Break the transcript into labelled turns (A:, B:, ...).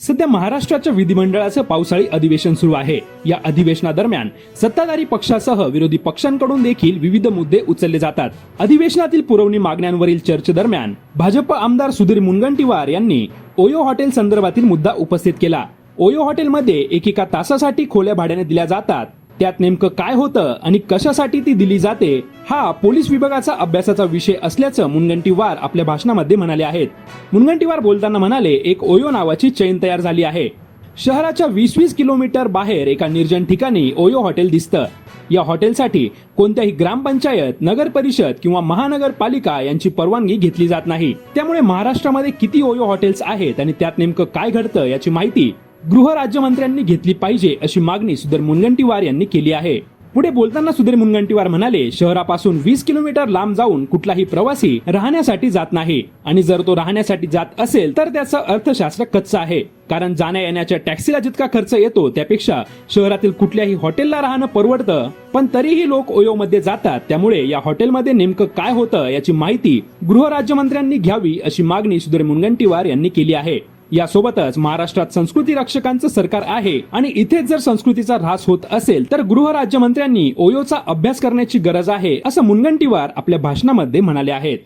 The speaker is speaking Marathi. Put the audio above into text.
A: सध्या महाराष्ट्राच्या विधिमंडळाचं पावसाळी अधिवेशन सुरू आहे. या अधिवेशनादरम्यान सत्ताधारी पक्षासह विरोधी पक्षांकडून देखील विविध मुद्दे उचलले जातात. अधिवेशनातील पुरवणी मागण्यांवरील चर्चेदरम्यान भाजप आमदार सुधीर मुनगंटीवार यांनी ओयो हॉटेल संदर्भातील मुद्दा उपस्थित केला. ओयो हॉटेलमध्ये एकेका तासासाठी खोल्या भाड्याने दिल्या जातात. त्यात नेमकं काय होतं आणि कशासाठी ती दिली जाते हा पोलीस विभागाचा अभ्यासाचा विषय असल्याचं मुनगंटीवार आपल्या भाषणामध्ये म्हणाले आहेत. मुनगंटीवार बोलताना म्हणाले एक ओयो नावाची चैन तयार झाली आहे. शहराच्या वीस वीस किलोमीटर बाहेर एका निर्जन ठिकाणी ओयो हॉटेल दिसतं. या हॉटेलसाठी कोणत्याही ग्रामपंचायत नगर परिषद किंवा महानगरपालिका यांची परवानगी घेतली जात नाही. त्यामुळे महाराष्ट्रामध्ये किती ओयो हॉटेल्स आहेत आणि त्यात नेमकं काय घडतं याची माहिती गृह राज्यमंत्र्यांनी घेतली पाहिजे अशी मागणी सुधीर मुनगंटीवार यांनी केली आहे. पुढे बोलताना सुधीर मुनगंटीवार म्हणाले शहरापासून वीस किलोमीटर लांब जाऊन कुठलाही प्रवासी राहण्यासाठी जात नाही. आणि जर तो राहण्यासाठी जात असेल तर त्याचं अर्थशास्त्र कच्चं आहे. कारण जाण्या येण्याच्या टॅक्सीला जितका खर्च येतो त्यापेक्षा शहरातील कुठल्याही हॉटेलला राहणं परवडतं. पण तरीही लोक ओयो मध्ये जातात त्यामुळे या हॉटेलमध्ये नेमकं काय होतं याची माहिती गृह राज्यमंत्र्यांनी घ्यावी अशी मागणी सुधीर मुनगंटीवार यांनी केली आहे. यासोबतच महाराष्ट्रात संस्कृती रक्षकांचं सरकार आहे आणि इथेच जर संस्कृतीचा ऱ्हास होत असेल तर गृह राज्यमंत्र्यांनी ओयोचा अभ्यास करण्याची गरज आहे असं मुनगंटीवार आपल्या भाषणामध्ये म्हणाले आहेत.